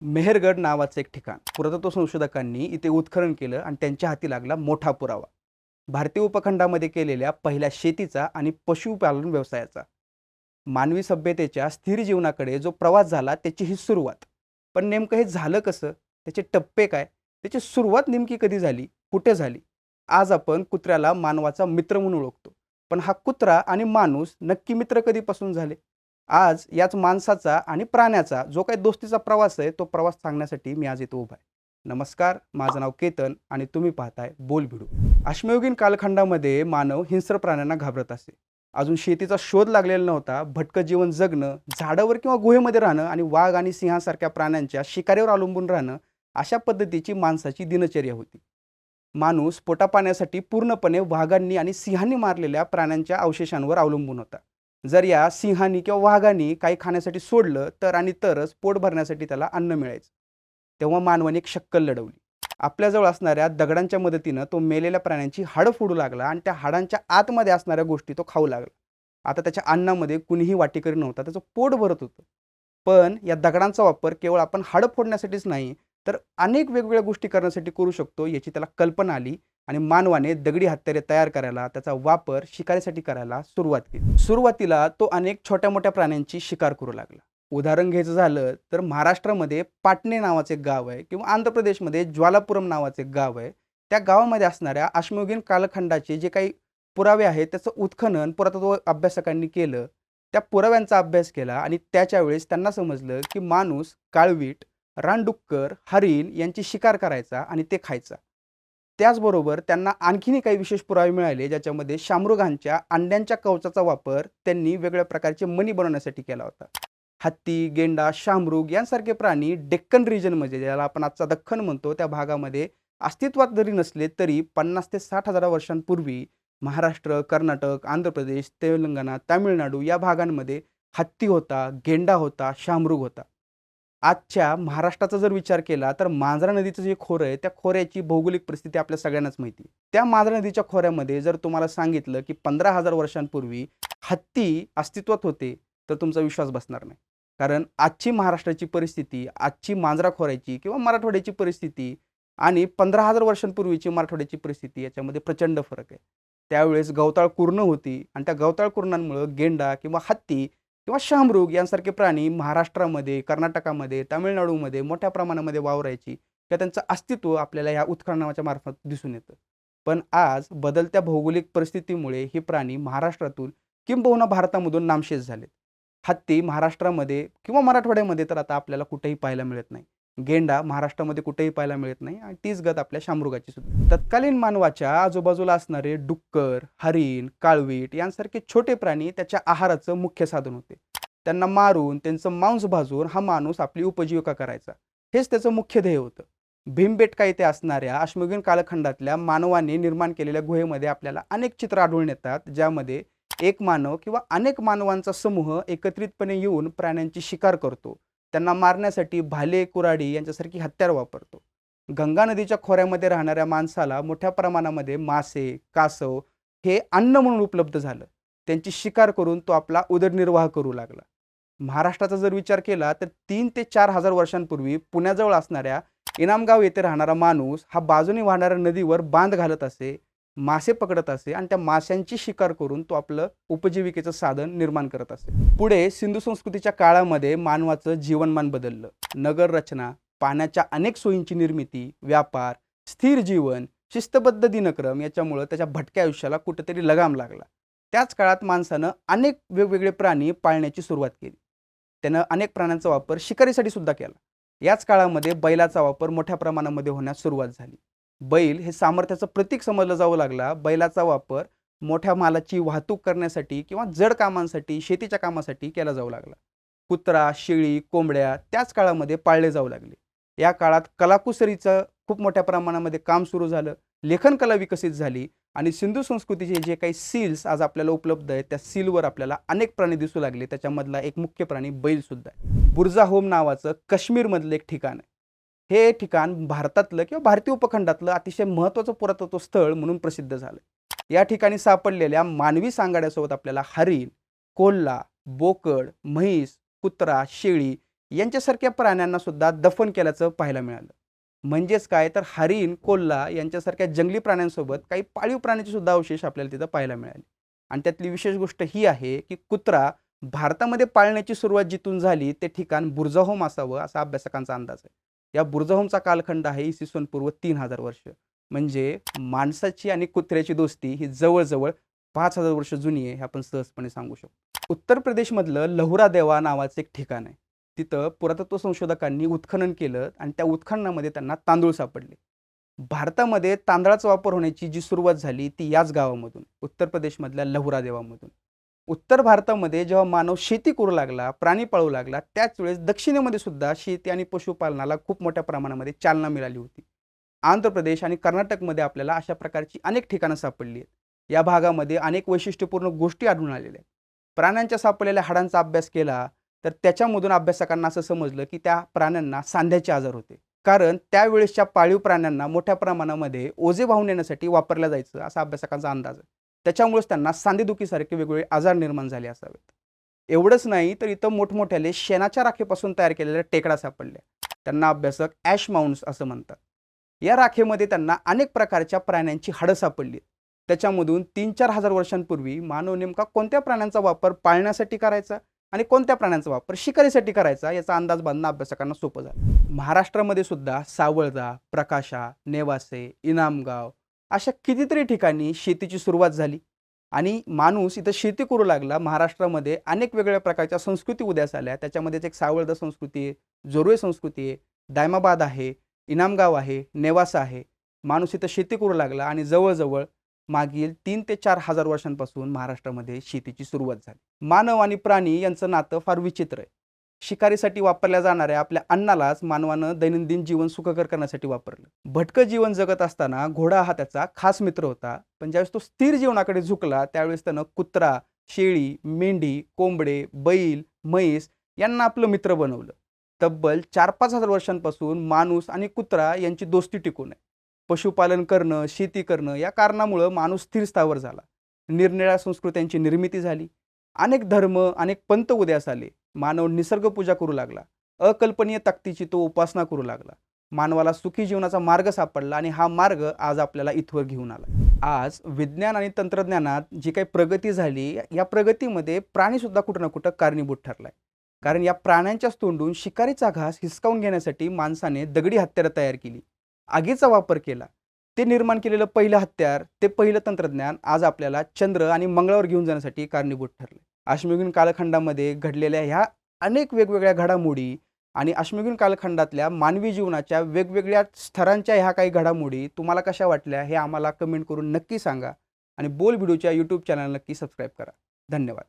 मेहरगड नावाचं एक ठिकाण. पुरातत्व संशोधकांनी इथे उत्खनन केलं आणि त्यांच्या हाती लागला मोठा पुरावा. भारतीय उपखंडामध्ये केलेल्या पहिल्या शेतीचा आणि पशुपालन व्यवसायाचा. मानवी सभ्यतेच्या स्थिर जीवनाकडे जो प्रवास झाला त्याची ही सुरुवात. पण नेमकं हे झालं कसं? त्याचे टप्पे काय? त्याची सुरुवात नेमकी कधी झाली? कुठे झाली? आज आपण कुत्र्याला मानवाचा मित्र म्हणून ओळखतो. पण हा कुत्रा आणि माणूस नक्की मित्र कधीपासून झाले? आज याच माणसाचा आणि प्राण्याचा जो काही दोस्तीचा प्रवास आहे तो प्रवास सांगण्यासाठी मी आज इथं उभा आहे. नमस्कार माझं नाव केतन आणि तुम्ही पाहताय बोल भिडू. अश्मयुगीन कालखंडामध्ये मानव हिंस्र प्राण्यांना घाबरत असे. अजून शेतीचा शोध लागलेला नव्हता. भटकं जीवन जगणं झाडावर किंवा गुहेमध्ये राहणं आणि वाघ आणि सिंहासारख्या प्राण्यांच्या शिकारीवर अवलंबून राहणं अशा पद्धतीची माणसाची दिनचर्या होती. माणूस पोटापाण्यासाठी पूर्णपणे वाघांनी आणि सिंहांनी मारलेल्या प्राण्यांच्या अवशेषांवर अवलंबून होता. जर या सिंहानी किंवा वाघांनी काही खाण्यासाठी सोडलं तर आणि तरच पोट भरण्यासाठी त्याला अन्न मिळायचं. तेव्हा मानवाने एक शक्कल लढवली. आपल्याजवळ असणाऱ्या दगडांच्या मदतीनं तो मेलेल्या प्राण्यांची हाडं फोडू लागला आणि त्या हाडांच्या आतमध्ये असणाऱ्या गोष्टी तो खाऊ लागला. आता त्याच्या अन्नामध्ये कुणीही वाटेकरी नव्हता त्याचं पोट भरत होतं. पण या दगडांचा वापर केवळ आपण हाडं फोडण्यासाठीच नाही तर अनेक वेगवेगळ्या गोष्टी करण्यासाठी करू शकतो याची त्याला कल्पना आली. आणि मानवाने दगडी हत्यारे तयार करायला त्याचा वापर शिकारीसाठी करायला सुरुवात केली. सुरुवातीला तो अनेक छोट्या मोठ्या प्राण्यांची शिकार करू लागला. उदाहरण घ्यायचं झालं तर महाराष्ट्रामध्ये पाटणे नावाचे गाव आहे किंवा आंध्र प्रदेशमध्ये ज्वालापुरम नावाचे गाव आहे. त्या गावामध्ये असणाऱ्या अश्मयुगीन कालखंडाचे जे काही पुरावे आहेत त्याचं उत्खनन पुरातत्व अभ्यासकांनी केलं. त्या पुराव्यांचा अभ्यास केला आणि त्याच्या वेळेस त्यांना समजलं की माणूस काळवीट रानडुक्कर हरिण यांची शिकार करायचा आणि ते खायचा. त्याचबरोबर त्यांना आणखीनही काही विशेष पुरावे मिळाले ज्याच्यामध्ये शामरुगांच्या अंड्यांच्या कवचाचा वापर त्यांनी वेगळ्या प्रकारचे मणी बनवण्यासाठी केला होता. हत्ती गेंडा शामरुग यांसारखे प्राणी डेक्कन रिजनमध्ये ज्याला आपण आजचा दख्खन म्हणतो त्या भागामध्ये अस्तित्वात जरी नसले तरी पन्नास ते साठ हजार वर्षांपूर्वी महाराष्ट्र कर्नाटक आंध्र प्रदेश तेलंगणा तामिळनाडू या भागांमध्ये हत्ती होता गेंडा होता शामरुग होता. आजच्या महाराष्ट्राचा जर विचार केला तर मांजरा नदीचं जे खोरं आहे त्या खोऱ्याची भौगोलिक परिस्थिती आपल्या सगळ्यांनाच माहिती आहे. त्या मांजरा नदीच्या खोऱ्यामध्ये जर तुम्हाला सांगितलं की पंधरा हजार वर्षांपूर्वी हत्ती अस्तित्वात होते तर तुमचा विश्वास बसणार नाही कारण आजची महाराष्ट्राची परिस्थिती आजची मांजरा खोऱ्याची किंवा मराठवाड्याची परिस्थिती आणि पंधरा हजार वर्षांपूर्वीची मराठवाड्याची परिस्थिती याच्यामध्ये प्रचंड फरक आहे त्यावेळेस गवताळ कुर्ण होती आणि त्या गवताळ कुरणांमुळं गेंडा किंवा हत्ती किंवा शामरुग यांसारखे प्राणी महाराष्ट्रामध्ये कर्नाटकामध्ये तामिळनाडूमध्ये मोठ्या प्रमाणामध्ये वावरायची किंवा त्यांचं अस्तित्व आपल्याला या उत्खननाच्या मार्फत दिसून येतं. पण आज बदलत्या भौगोलिक परिस्थितीमुळे हे प्राणी महाराष्ट्रातून किंबहुना भारतामधून नामशेष झालेत. हत्ती महाराष्ट्रामध्ये किंवा मराठवाड्यामध्ये तर आता आपल्याला कुठेही पाहायला मिळत नाही. गेंडा महाराष्ट्रामध्ये कुठेही पाहायला मिळत नाही आणि तीच गत आपल्या शामरुगाची सुद्धा. तत्कालीन मानवाच्या आजूबाजूला असणारे डुक्कर हरिण काळवीट यांसारखे छोटे प्राणी त्याच्या आहाराचं मुख्य साधन होते. त्यांना मारून त्यांचं मांस भाजून हा माणूस आपली उपजीविका करायचा. हेच त्याचं मुख्य ध्येय होतं. भीमबेटका येथे असणाऱ्या अश्मयुगीन कालखंडातल्या मानवाने निर्माण केलेल्या गुहेमध्ये आपल्याला अनेक चित्र आढळून येतात ज्यामध्ये एक मानव किंवा अनेक मानवांचा समूह एकत्रितपणे येऊन प्राण्यांची शिकार करतो. त्यांना मारण्यासाठी भाले कुराडी यांच्यासारखी हत्यार वापरतो. गंगा नदीच्या खोऱ्यामध्ये राहणाऱ्या माणसाला मोठ्या प्रमाणामध्ये मासे कासव हे अन्न म्हणून उपलब्ध झालं. त्यांची शिकार करून तो आपला उदरनिर्वाह करू लागला. महाराष्ट्राचा जर विचार केला तर तीन ते चार हजार वर्षांपूर्वी पुण्याजवळ असणाऱ्या इनामगाव येथे राहणारा माणूस हा बाजूने वाहणाऱ्या नदीवर बांध घालत असे मासे पकडत असे आणि त्या माशांची शिकार करून तो आपलं उपजीविकेचं साधन निर्माण करत असे. पुढे सिंधू संस्कृतीच्या काळामध्ये मानवाचं जीवनमान बदललं. नगर रचना पाण्याच्या अनेक सोयींची निर्मिती व्यापार स्थिर जीवन शिस्तबद्ध दिनक्रम याच्यामुळं त्याच्या भटक्या आयुष्याला कुठेतरी लगाम लागला. त्याच काळात माणसानं अनेक वेगवेगळे प्राणी पाळण्याची सुरुवात केली. त्यानं अनेक प्राण्यांचा वापर शिकारीसाठी सुद्धा केला. याच काळामध्ये बैलाचा वापर मोठ्या प्रमाणामध्ये होण्यास सुरुवात झाली. बैल हे सामर्थ्याचं प्रतीक समजलं जाऊ लागला. बैलाचा वापर मोठ्या मालाची वाहतूक करण्यासाठी किंवा जड कामांसाठी शेतीच्या कामासाठी केला जाऊ लागला. कुत्रा शेळी कोंबड्या त्याच काळामध्ये पाळले जाऊ लागले. या काळात कलाकुसरीचं खूप मोठ्या प्रमाणामध्ये काम सुरू झालं. लेखन कला विकसित झाली आणि सिंधू संस्कृतीचे जे काही सील्स आज आपल्याला उपलब्ध आहेत त्या सीलवर आपल्याला अनेक प्राणी दिसू लागले. त्याच्यामधला एक मुख्य प्राणी बैल सुद्धा आहे. बुर्जा होम नावाचं काश्मीरमधलं एक ठिकाण आहे. हे ठिकाण भारतातलं किंवा भारतीय उपखंडातलं अतिशय महत्त्वाचं पुरातत्व स्थळ म्हणून प्रसिद्ध झालं या ठिकाणी सापडलेल्या मानवी सांगाड्यासोबत आपल्याला हरिण कोल्हा बोकड म्हैस कुत्रा शेळी यांच्यासारख्या प्राण्यांना सुद्धा दफन केल्याचं पाहायला मिळालं. म्हणजेच काय? तर हरिण कोल्हा यांच्यासारख्या जंगली प्राण्यांसोबत काही पाळीव प्राण्यांचे सुद्धा अवशेष आपल्याला तिथं पाहायला मिळाले. आणि त्यातली विशेष गोष्ट ही आहे की कुत्रा भारतामध्ये पाळण्याची सुरुवात जिथून झाली ते ठिकाण बुर्जाहोम असावं असा अभ्यासकांचा अंदाज आहे. या बुर्जाहोमचा कालखंड आहे इसवी सन पूर्व तीन हजार वर्ष. म्हणजे माणसाची आणि कुत्र्याची दोस्ती ही जवळजवळ पाच हजार वर्ष जुनी आहे हे आपण सहजपणे सांगू शकतो. उत्तर प्रदेशमधलं लहुरा देवा नावाचं एक ठिकाण आहे. तिथं पुरातत्व संशोधकांनी उत्खनन केलं आणि त्या उत्खननामध्ये त्यांना तांदूळ सापडले. भारतामध्ये तांदळाचा वापर होण्याची जी सुरुवात झाली ती याच गावामधून उत्तर प्रदेशमधल्या लहुरा देवामधून. उत्तर भारतामध्ये जेव्हा मानव शेती करू लागला प्राणी पाळू लागला त्याच वेळेस दक्षिणेमध्ये सुद्धा शेती आणि पशुपालनाला खूप मोठ्या प्रमाणामध्ये चालना मिळाली होती. आंध्र प्रदेश आणि कर्नाटकमध्ये आपल्याला अशा प्रकारची अनेक ठिकाणं सापडली आहेत. या भागामध्ये अनेक वैशिष्ट्यपूर्ण गोष्टी आढळून आलेल्या आहेत. प्राण्यांच्या सापडलेल्या हाडांचा अभ्यास केला तर त्याच्यामधून अभ्यासकांना असं समजलं की त्या प्राण्यांना सांध्याचे आजार होते. कारण त्यावेळेसच्या पाळीव प्राण्यांना मोठ्या प्रमाणामध्ये ओझे वाहून येण्यासाठी वापरलं जायचं असा अभ्यासकांचा अंदाज आहे. त्याच्यामुळेच त्यांना सांधेदुखीसारखे वेगवेगळे आजार निर्माण झाले असावेत. एवढंच नाही तर इथं मोठमोठ्याले शेणाच्या राखेपासून तयार केलेल्या टेकडा सापडल्या. त्यांना अभ्यासक ॲश माउंट्स असं म्हणतात. या राखेमध्ये त्यांना अनेक प्रकारच्या प्राण्यांची हाडं सापडली. त्याच्यामधून तीन चार हजार वर्षांपूर्वी मानव नेमका कोणत्या प्राण्यांचा वापर पाळण्यासाठी करायचा आणि कोणत्या प्राण्यांचा वापर शिकारीसाठी करायचा याचा अंदाज बांधणं अभ्यासकांना सोपं झालं. महाराष्ट्रामध्ये सुद्धा सावळदा प्रकाशा नेवासे इनामगाव अशा कितीतरी ठिकाणी शेतीची सुरुवात झाली. आणि माणूस इथं शेती करू लागला. महाराष्ट्रामध्ये अनेक वेगवेगळ्या प्रकारच्या संस्कृती उदयास आल्या. त्याच्यामध्येच एक सावळदा संस्कृती आहे जोरवे संस्कृती आहे दायमाबाद आहे इनामगाव आहे नेवासा आहे. माणूस इथं शेती करू लागला आणि जवळजवळ मागील तीन ते चार हजार वर्षांपासून महाराष्ट्रामध्ये शेतीची सुरुवात झाली. मानव आणि प्राणी यांचं नातं फार विचित्र आहे. शिकारीसाठी वापरल्या जाणाऱ्या आपल्या अन्नालाच मानवानं दैनंदिन जीवन सुखकर करण्यासाठी वापरलं. भटकं जीवन जगत असताना घोडा हा त्याचा खास मित्र होता. पण ज्यावेळेस तो स्थिर जीवनाकडे झुकला त्यावेळेस त्यानं कुत्रा शेळी मेंढी कोंबडे बैल म्हैस यांना आपलं मित्र बनवलं. तब्बल चार पाच हजार वर्षांपासून माणूस आणि कुत्रा यांची दोस्ती टिकून आहे. पशुपालन करणं शेती करणं या कारणामुळं माणूस स्थिर स्थावर झाला. निरनिळ्या संस्कृत्यांची निर्मिती झाली. अनेक धर्म अनेक पंत उदयास आले. मानव निसर्गपूजा करू लागला. अकल्पनीय ताकदीची तो उपासना करू लागला. मानवाला सुखी जीवनाचा मार्ग सापडला आणि हा मार्ग आज आपल्याला इथवर घेऊन आला. आज विज्ञान आणि तंत्रज्ञानात जी काही प्रगती झाली या प्रगतीमध्ये प्राणीसुद्धा कुठं ना कुठं कारणीभूत ठरलाय. कारण या प्राण्यांच्याच तोंडून शिकारीचा घास हिसकावून घेण्यासाठी माणसाने दगडी हत्यारं तयार केली. आगीचा वापर केला. ते निर्माण केलेलं पहिलं हत्यार ते पहिलं तंत्रज्ञान आज आपल्याला चंद्र आणि मंगळावर घेऊन जाण्यासाठी कारणीभूत ठरले अश्मयुगीन कालखंडामध्ये घडलेल्या ह्या अनेक वेगवेगळ्या घडामोडी आणि अश्मयुगीन कालखंडातल्या मानवी जीवनाच्या वेगवेगळ्या स्तरांच्या ह्या काही घडामोडी तुम्हाला कशा वाटल्या हे आम्हाला कमेंट करून नक्की सांगा आणि बोल व्हिडिओच्या यूट्यूब चॅनल नक्की सबस्क्राईब करा. धन्यवाद.